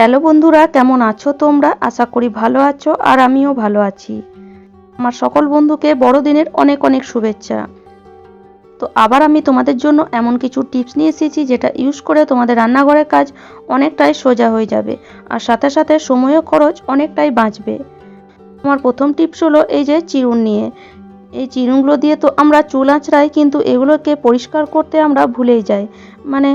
Hello বন্ধুরা, কেমন আছো তোমরা? আশা করি ভালো আছো আর আমিও ভালো আছি। আমার সকল বন্ধুকে বড়দিনের অনেক অনেক শুভেচ্ছা। তো আবার আমি তোমাদের জন্য এমন কিছু টিপস নিয়ে এসেছি যেটা ইউজ করে তোমাদের রান্নাঘরের কাজ অনেকটাই সোজা হয়ে যাবে আর সাথে সাথে সময়ও খরচ অনেকটাই বাঁচবে। আমার প্রথম টিপস হলো এই যে চিরুন নিয়ে। এই চিরুনগুলো দিয়ে তো আমরা চুল আঁচড়াই, কিন্তু এগুলোকে পরিষ্কার করতে আমরা ভুলেই যাই। মানে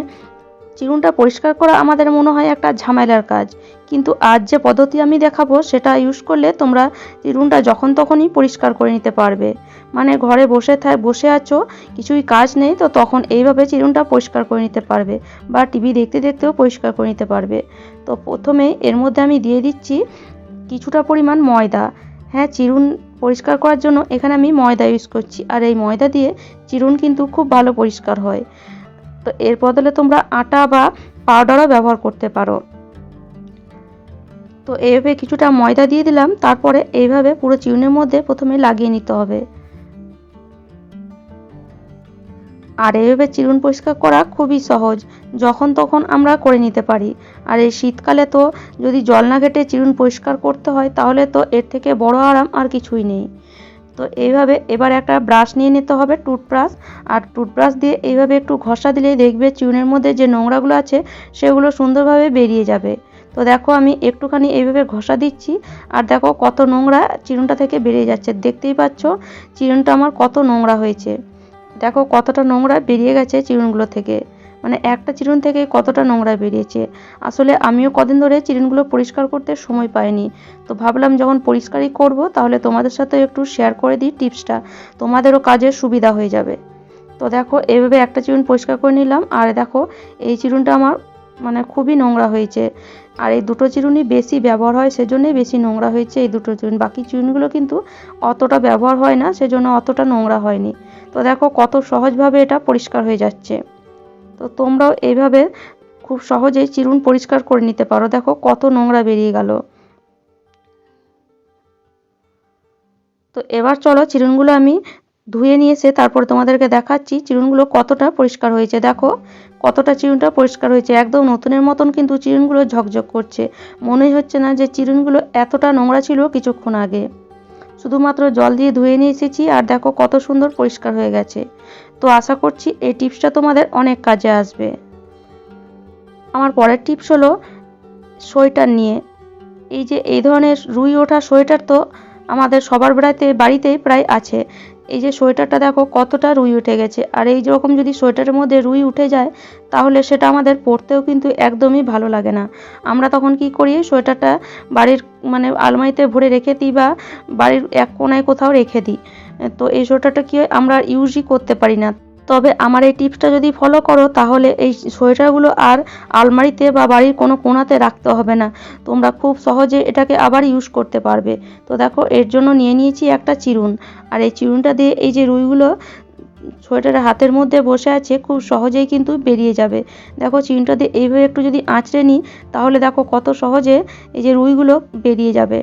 চিরুনটা পরিষ্কার করা আমাদের মনে হয় একটা ঝামেলার কাজ। কিন্তু আজ যে পদ্ধতি আমি দেখাবো, সেটা ইউজ করলে তোমরা চিরুনটা যখন তখনই পরিষ্কার করে নিতে পারবে। মানে ঘরে বসে থাক বসে আছো, কিছুই কাজ নেই, তো তখন এইভাবে চিরুনটা পরিষ্কার করে নিতে পারবে বা টিভি দেখতে দেখতেও পরিষ্কার করে নিতে পারবে। তো প্রথমে এর মধ্যে আমি দিয়ে দিচ্ছি কিছুটা পরিমাণ ময়দা। হ্যাঁ চিরুন পরিষ্কার করার জন্য এখানে আমি ময়দা ইউজ করছি। আর এই ময়দা দিয়ে চিরুন কিন্তু খুব ভালো পরিষ্কার হয়। তো এর বদলে তোমরা আটা বা পাউডারও ব্যবহার করতে পারো। তো এইভাবে কিছুটা ময়দা দিয়ে দিলাম, তারপরে এইভাবে পুরো চিউনের মধ্যে প্রথমে লাগিয়ে নিতে হবে। আর এইভাবে চিরুন পরিষ্কার করা খুবই সহজ, যখন তখন আমরা করে নিতে পারি। আর এই শীতকালে তো যদি জল না ঘেটে চিরুন পরিষ্কার করতে হয়, তাহলে তো এর থেকে বড় আরাম আর কিছুই নেই। তো এইভাবে এবার একটা ব্রাশ নিয়ে নিতে হবে টুথব্রাশ আর টুথব্রাশ দিয়ে এইভাবে একটু ঘষা দিলেই দেখবে চিউনের মধ্যে যে নোংরাগুলো আছে, সেগুলো সুন্দরভাবে বেরিয়ে যাবে। তো দেখো আমি একটুখানি এইভাবে ঘষা দিচ্ছি, আর দেখো কত নোংরা চিরুনটা থেকে বেরিয়ে যাচ্ছে। দেখতেই পাচ্ছ চিরুনটা আমার কত নোংরা হয়েছে। দেখো কতটা নোংরা বেরিয়ে গেছে চিরুনগুলো থেকে। মানে একটা চিরুন থেকে কতটা নোংরা বেরিয়েছে। আসলে আমিও কদিন ধরে চিরুনগুলো পরিষ্কার করতে সময় পাইনি। তো ভাবলাম যখন পরিষ্কারই করব, তাহলে তোমাদের সাথে একটু শেয়ার করে দিই টিপসটা। তোমাদেরও কাজের সুবিধা হয়ে যাবে। তো দেখো, এভাবে একটা চিরুন পরিষ্কার করে নিলাম। আর দেখো, এই চিরুনটা আমার মানে খুবই নোংরা হয়েছে। আর এই দুটো চিরুনই বেশি ব্যবহার হয়, সেজন্যই বেশি নোংরা হয়েছে এই দুটো চিরুন। বাকি চিরুনগুলো কিন্তু অতটা ব্যবহার হয় না, সেজন্য অতটা নোংরা হয়নি। তো দেখো, কত সহজভাবে এটা পরিষ্কার হয়ে যাচ্ছে। তো তোমরাও এইভাবে খুব সহজেই চিরুন পরিষ্কার করে নিতে পারো। দেখো কত নোংরা বেরিয়ে গেল। তো এবার চলো চিরুনগুলো আমি ধুয়ে নিয়ে এসে তারপর তোমাদেরকে দেখাচ্ছি চিরুনগুলো কতটা পরিষ্কার হয়েছে। দেখো কতটা চিরুনটা পরিষ্কার হয়েছে। একদম নতুনের মতন কিন্তু চিরুনগুলো ঝকঝক করছে। মনেই হচ্ছে না যে চিরুনগুলো এতটা নোংরা ছিল কিছুক্ষণ আগে। শুধুমাত্র জল দিয়ে ধুয়ে নিয়ে এসেছি আর দেখো কত সুন্দর পরিষ্কার হয়ে গেছে। তো আশা করছি এই টিপসটা তোমাদের অনেক কাজে আসবে। আমার পরের টিপস হলো সোয়েটার নিয়ে। এই যে এই ধরনের রুই ওঠা সোয়েটার তো আমাদের সবার বেড়াতে, বাড়িতেই প্রায় আছে। এই যে সোয়েটারটা দেখো কতটা রুই উঠে গেছে। আর এই রকম যদি সোয়েটারের মধ্যে রুই উঠে যায়, তাহলে সেটা আমাদের পরতেও কিন্তু একদমই ভালো লাগে না। আমরা তখন কি করি, সোয়েটারটা বাড়ির মানে আলমারিতে ভরে রেখে দিই বা বাড়ির এক কোনায় কোথাও রেখে দিই। তো এই সোয়েটারটা কি হয় আমরা ইউজই করতে পারি না। তবে আমার এই টিপসটা যদি ফলো করো, তাহলে এই সোয়েটারগুলো আর আলমারিতে বা বাড়ির কোনো কোণাতে রাখতে হবে না। তোমরা খুব সহজে এটাকে আবার ইউজ করতে পারবে। তো দেখো, এর জন্য নিয়ে নিয়েছি একটা চিরুন। আর এই চিরুনটা দিয়ে এই যে রুইগুলো সোয়েটারের হাতের মধ্যে বসে আছে, খুব সহজেই কিন্তু বেরিয়ে যাবে। দেখো, চিরুনটা দিয়ে এইভাবে একটু যদি আঁচড়ে নিই, তাহলে দেখো কত সহজে এই যে রুইগুলো বেরিয়ে যাবে।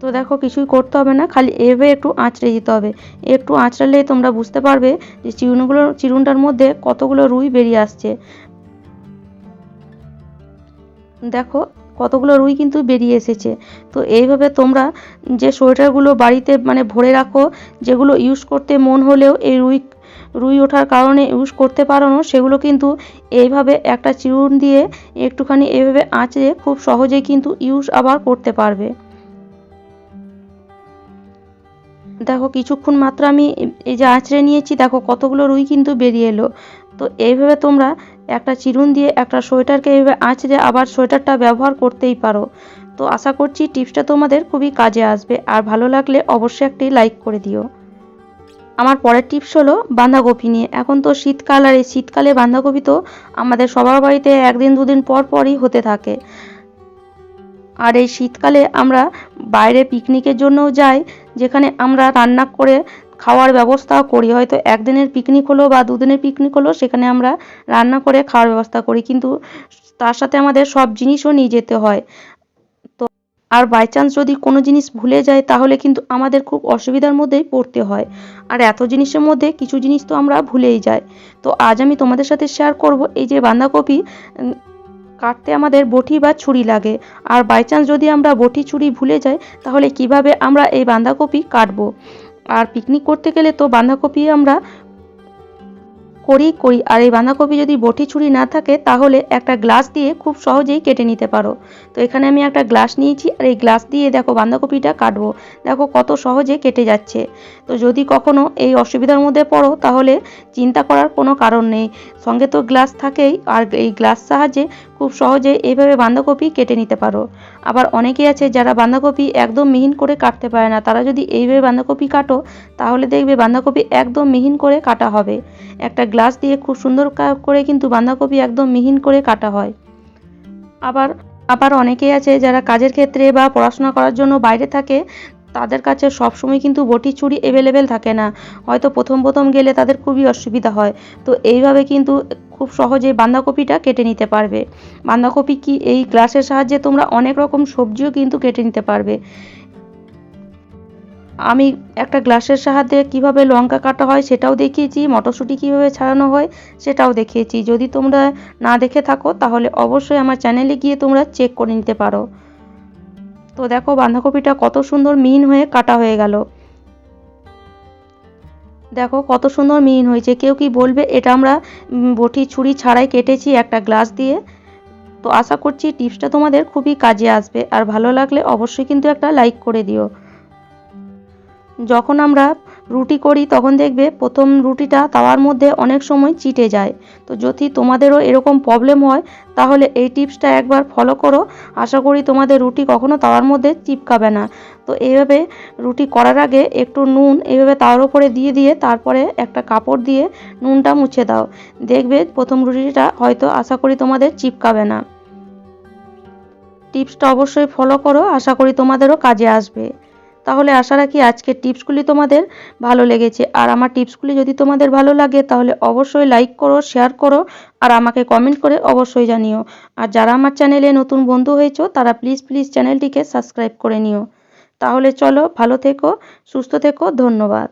তো দেখো কিছুই করতে হবে না, খালি এভাবে একটু আঁচড়ে দিতে হবে। একটু আঁচড়ালে তোমরা বুঝতে পারবে যে চিরুনগুলো, চিরুনটার মধ্যে কতগুলো রুই বেরিয়ে আসছে। দেখো কতগুলো রুই কিন্তু বেরিয়ে এসেছে। তো এইভাবে তোমরা যে সোয়েটারগুলো বাড়িতে মানে ভরে রাখো, যেগুলো ইউজ করতে মন হলেও এই রুই রুই ওঠার কারণে ইউজ করতে পারো না, সেগুলো কিন্তু এইভাবে একটা চিরুন দিয়ে একটুখানি এইভাবে আঁচড়ে খুব সহজেই কিন্তু ইউজ আবার করতে পারবে। দেখো, কিছুক্ষণ মাত্র আমি এই যে আঁচড়ে নিয়েছি, দেখো কতগুলো রুই কিন্তু বেরিয়ে এলো। তো এইভাবে তোমরা একটা চিরুন দিয়ে একটা সোয়েটারকে এইভাবে আঁচড়ে আবার সোয়েটারটা ব্যবহার করতেই পারো। তো আশা করছি টিপসটা তোমাদের খুবই কাজে আসবে। আর ভালো লাগলে অবশ্যই একটি লাইক করে দিও। আমার পরের টিপস হলো বাঁধাকপি নিয়ে। এখন তো শীতকাল আর এই শীতকালে বাঁধাকপি তো আমাদের সবার বাড়িতে একদিন দুদিন পর পরই হতে থাকে। আর এই শীতকালে আমরা বাইরে পিকনিকের জন্যও যাই, যেখানে আমরা রান্না করে খাওয়ার ব্যবস্থাও করি। হয়তো একদিনের পিকনিক হলো বা দুদিনের পিকনিক হলো, সেখানে আমরা রান্না করে খাওয়ার ব্যবস্থা করি। কিন্তু তার সাথে আমাদের সব জিনিসও নিয়ে যেতে হয়। তো আর বাই চান্স যদি কোনো জিনিস ভুলে যায় তাহলে কিন্তু আমাদের খুব অসুবিধার মধ্যেই পড়তে হয়। আর এত জিনিসের মধ্যে কিছু জিনিস তো আমরা ভুলেই যাই। তো আজ আমি তোমাদের সাথে শেয়ার করব, এই যে বাঁধাকপি কাটতে আমাদের বটি বা ছুরি লাগে। আর বাই চান্স যদি আমরা বটি ছুরি ভুলে যাই, তাহলে কীভাবে আমরা এই বাঁধাকপি কাটবো? আর পিকনিক করতে গেলে তো বাঁধাকপি আমরা করি করি। আর এই বাঁধাকপি যদি বটি ছুরি না থাকে, তাহলে একটা গ্লাস দিয়ে খুব সহজেই কেটে নিতে পারো। তো এখানে আমি একটা গ্লাস নিয়েছি, আর এই গ্লাস দিয়ে দেখো বাঁধাকপিটা কাটবো। দেখো কত সহজে কেটে যাচ্ছে। তো যদি কখনো এই অসুবিধার মধ্যে পড়ো, তাহলে চিন্তা করার কোনো কারণ নেই। সঙ্গে তো গ্লাস থাকেই, আর এই গ্লাস সাহায্যে খুব সহজে এইভাবে বাঁধাকপি কেটে নিতে পারো। আবার অনেকেই আছে যারা বাঁধাকপি একদম মিহিন করে কাটতে পারে না। তারা যদি এইভাবে বাঁধাকপি কাটো, তাহলে দেখবে বাঁধাকপি একদম মিহিন করে কাটা হবে। একটা গ্লাস দিয়ে খুব সুন্দর করে কিন্তু বাঁধাকপি একদম মিহিন করে কাটা হয়। আবার আবার অনেকেই আছে যারা কাজের ক্ষেত্রে বা পড়াশোনা করার জন্য বাইরে থাকে তাদের কাছে সবসময় কিন্তু বটি ছুরি অ্যাভেলেবেল থাকে না। হয়তো প্রথম প্রথম গেলে তাদের খুবই অসুবিধা হয়। তো এইভাবে কিন্তু খুব সহজেই বাঁধাকপিটা কেটে নিতে পারবে। বাঁধাকপি কি এই গ্লাসের সাহায্যে তোমরা অনেক রকম সবজিও কিন্তু কেটে নিতে পারবে। আমি একটা গ্লাসের সাহায্যে কীভাবে লঙ্কা কাটা হয় সেটাও দেখিয়েছি, মটরশুঁটি কীভাবে ছাড়ানো হয় সেটাও দেখিয়েছি। যদি তোমরা না দেখে থাকো তাহলে অবশ্যই আমার চ্যানেলে গিয়ে তোমরা চেক করে নিতে পারো। তো দেখো বাঁধাকপিটা কত সুন্দর মিহিন হয়ে কাটা হয়ে গেল। দেখো কত সুন্দর মিহিন হয়েছে। কেউ কি বলবে, এটা আমরা বটি ছুরি ছাড়াই কেটেছি একটা গ্লাস দিয়ে। তো আশা করছি টিপসটা তোমাদের খুবই কাজে আসবে। আর ভালো লাগলে অবশ্যই কিন্তু একটা লাইক করে দিও। যখন আমরা রুটি করি, তখন দেখবে প্রথম রুটিটা তাওয়ার মধ্যে অনেক সময় চিটে যায়। তো যদি তোমাদেরও এরকম প্রবলেম হয়, তাহলে এই টিপসটা একবার ফলো করো। আশা করি তোমাদের রুটি কখনো তাওয়ার মধ্যে চিপকাবে না। তো এইভাবে রুটি করার আগে একটু নুন এইভাবে তাওয়ার উপরে দিয়ে দিয়ে তারপরে একটা কাপড় দিয়ে নুনটা মুছে দাও। দেখবে প্রথম রুটিটা হয়তো আশা করি তোমাদের চিপকাবে না। টিপসটা অবশ্যই ফলো করো। আশা করি তোমাদেরও কাজে আসবে। তাহলে আশা রাখি আজকের টিপসগুলি তোমাদের ভালো লেগেছে। আর আমার টিপসগুলি যদি তোমাদের ভালো লাগে, তাহলে অবশ্যই লাইক করো শেয়ার করো, আর আমাকে কমেন্ট করে অবশ্যই জানিও। আর যারা আমার চ্যানেলে নতুন বন্ধু হয়েছো, তারা প্লিজ প্লিজ চ্যানেলটিকে সাবস্ক্রাইব করে নিও। তাহলে চলো, ভালো থেকো, সুস্থ থেকো, ধন্যবাদ।